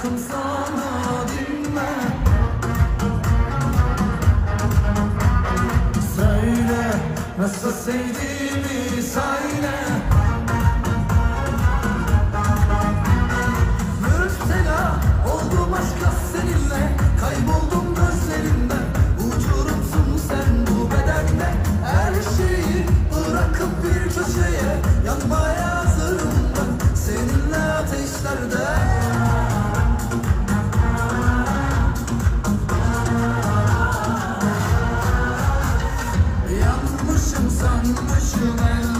Aşkım sana dinmem Söyle nasıl sevdiğimi söyle Müptela oldum aşka seninle kaybol. Fisherman